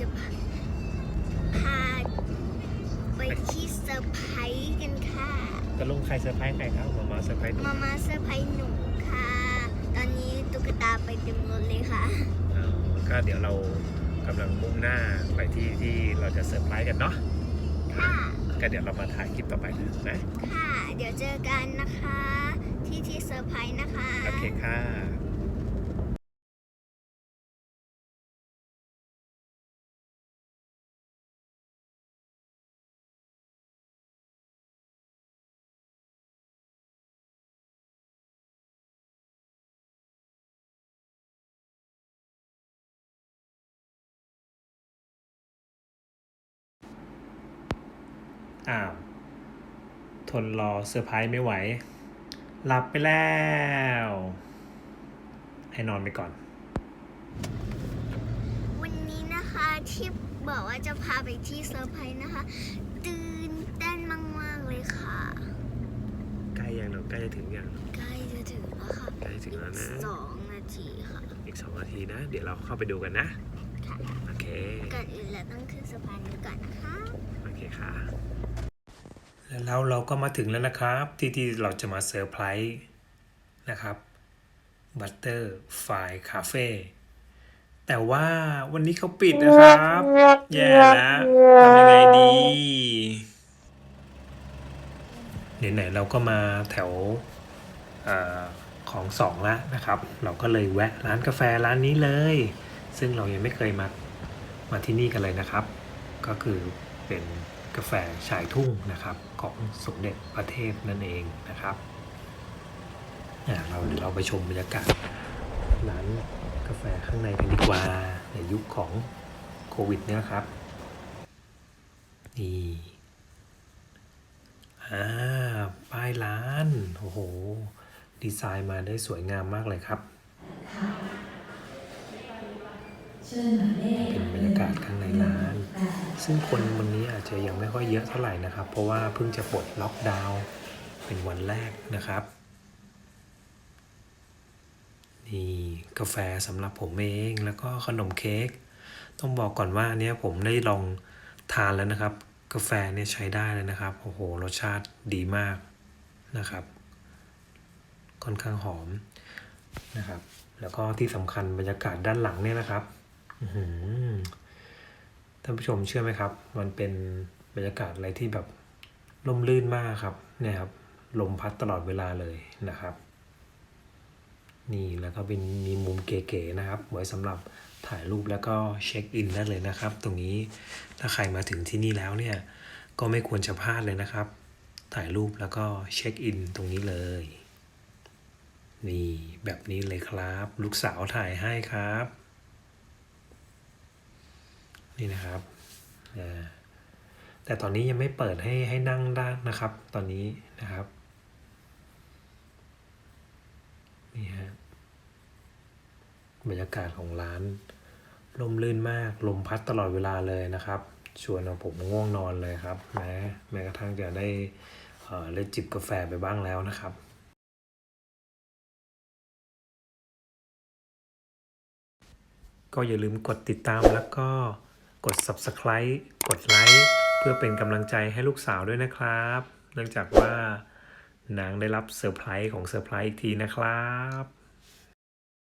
จะพาไปที่เซอร์ไพรส์กันค่ะตะลงใครเซอร์ไพรส์ใครครับมามาเซอร์ไพรส์มามาเซอร์ไพรส์หนูค่ะ ตอนนี้ตุ๊กตาไปเต็มรถเลยค่ะ อ่าก็เดี๋ยวเรากำลังมุ่งหน้าไปที่ที่เราจะเซอร์ไพรส์กันเนาะค่ะ ก็เดี๋ยวเรามาถ่ายคลิปต่อไปนะค่ะ เดี๋ยวเจอกันนะคะ ที่ที่เซอร์ไพรส์นะคะ โอเคค่ะ อ้าว ทนรอเซอร์ไพรส์ไม่ไหว หลับไปแล้ว ให้นอนไปก่อน วันนี้นะคะที่บอกว่าจะพาไปที่เซอร์ไพรส์นะคะ ตื่นเต้นมาก ๆ เลยค่ะ ใกล้ยังหนูใกล้จะถึงยังใกล้จะถึงแล้วค่ะใกล้ถึงแล้วนะอีกสองนาทีค่ะ อีกสองนาทีนะ เดี๋ยวเราเข้าไปดูกันนะ ค่ะ โอเค ก่อนอื่นเราต้องขึ้นสะพานนี้ก่อนนะคะ โอ เคค่ะ แล้วเราก็มาถึงแล้วนะครับ ที่ที่เราจะมาเซอร์ไพรส์นะครับ Butterfly Cafe แต่ว่าวันนี้เขาปิดนะครับ แย่แล้วทำยังไงดีไหนๆเราก็มาแถวอของสองแล้วนะครับ เราก็เลยแวะร้านกาแฟร้านนี้เลย ซึ่งเรายังไม่เคยมามาที่นี่กันเลยนะครับ ก็คือ เป็นกาแฟชายทุ่งนะครับของสมเด็จพระเทพนั่นเองนะครับอะเราเดี๋ยวเราไปชมบรรยากาศร้านกาแฟข้างในกันดีกว่าในยุคของโควิดเนี่ยครับนี่อ่าป้ายร้านโอ้โหดีไซน์มาได้สวยงามมากเลยครับเป็นบรรยากาศข้างในร้าน ซึ่งคนวันนี้อาจจะยังไม่ค่อยเยอะเท่าไหร่นะครับ เพราะว่าเพิ่งจะปลดล็อกดาวน์เป็นวันแรกนะครับนี่กาแฟสำหรับผมเองแล้วก็ขนมเค้กต้องบอกก่อนว่าอันเนี้ยผมได้ลองทานแล้วนะครับ กาแฟเนี่ยใช้ได้เลยนะครับโอ้โหรสชาติดีมากนะครับ ค่อนข้างหอมนะครับ แล้วก็ที่สำคัญบรรยากาศด้านหลังเนี่ยนะครับอื ท่านผู้ชมเชื่อไหมครับ มันเป็นบรรยากาศอะไรที่แบบร่มรื่นมากครับเนี่ยครับลมพัดตลอดเวลาเลยนะครับ นี่แล้วก็เป็นมีมุมเก๋ๆนะครับ ไว้สำหรับถ่ายรูปแล้วก็เช็คอินได้เลยนะครับ ตรงนี้ถ้าใครมาถึงที่นี่แล้วเนี่ยก็ไม่ควรจะพลาดเลยนะครับ ถ่ายรูปแล้วก็เช็คอินตรงนี้เลย นี่แบบนี้เลยครับ ลูกสาวถ่ายให้ครับ นี่นะครับแต่ตอนนี้ยังไม่เปิดให้ให้นั่งได้นะครับ ตอนนี้นะครับนี่ฮะบรรยากาศของร้านลมลื่นมากลมพัดตลอดเวลาเลยนะครับชวนเอาผมง่วงนอนเลยครับแม้แม้กระทั่งจะได้เอ่จิบกาแฟไปบ้างแล้วนะครับก็อย่าลืมกดติดตามแล้วก็ ด subscribe กดไลค์เพื่อเป็นกำลังใจให้ลูกสาวด้วยนะครับ เนื่องจากว่านางได้รับเซอร์ไพรส์ของเซอร์ไพรส์อีกทีนะครับ